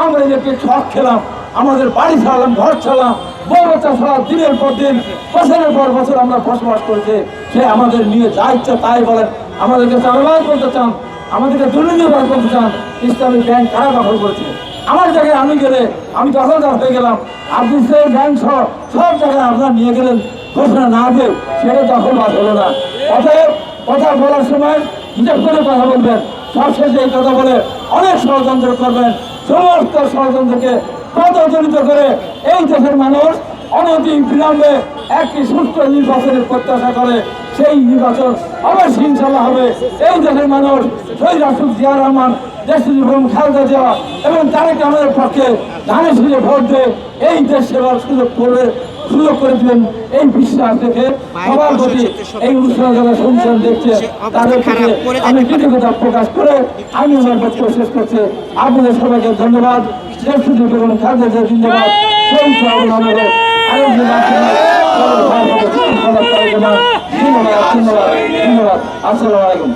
আমরা এদেরকে ছক খেলাম আমাদের বাড়ি ছাড়লাম ঘর ছাড়লাম বউ বাচ্চা ছাড়া দিনের পর দিন বছরের পর বছর আমরা বসবাস করছে সে আমাদের নিয়ে যা ইচ্ছা তাই বলেন আমাদেরকে চালাবাদ করতে চান আমাদেরকে দুর্নীতিবাদ করতে চান ইসলামী ব্যাংক কারা দখল করেছে আমার জায়গায় আমি গেলে আমি দখলদার হয়ে গেলাম আপনি সেই ব্যাংক সহ সব জায়গায় আপনারা নিয়ে গেলেন। ঘোষণা না দিয়ে সেটা দখলবাদ হলো না। অতএব কথা বলার সময় হিসাব করে কথা বলবেন, সবশেষে কথা বলে অনেক ষড়যন্ত্র করবেন। সমস্ত ষড়যন্ত্রকে পদজনিত করে এই দেশের মানুষ অনতি বিলম্বে একটি সুস্থ নির্বাচনের প্রত্যাশা করে, সেই নির্বাচন অবশ্যই ইনশাল্লাহ হবে। এই দেশের মানুষ শহীদ রাষ্ট্র জিয়া রহমান এবং খালেদা জিয়া এবং তারেক আমাদের পক্ষে ধানের সুযোগ ভোট দিয়ে এই দেশ সেবার সুযোগ করবে। সুযোগ করে দিবেন এই বিশ্বাস দেখে সবার প্রতি এই অনুষ্ঠানে যারা শুনছেন দেখছে তাদের প্রতি আমি কৃতজ্ঞতা প্রকাশ করে আমি আমার বক্তব্য শেষ করছি। আপনাদের সবাইকে ধন্যবাদ। দেশ সুযোগ এবং খালেদা জিন্দাবাদ। সেই ধন্যবাদ ধন্যবাদ আসসালামু আলাইকুম।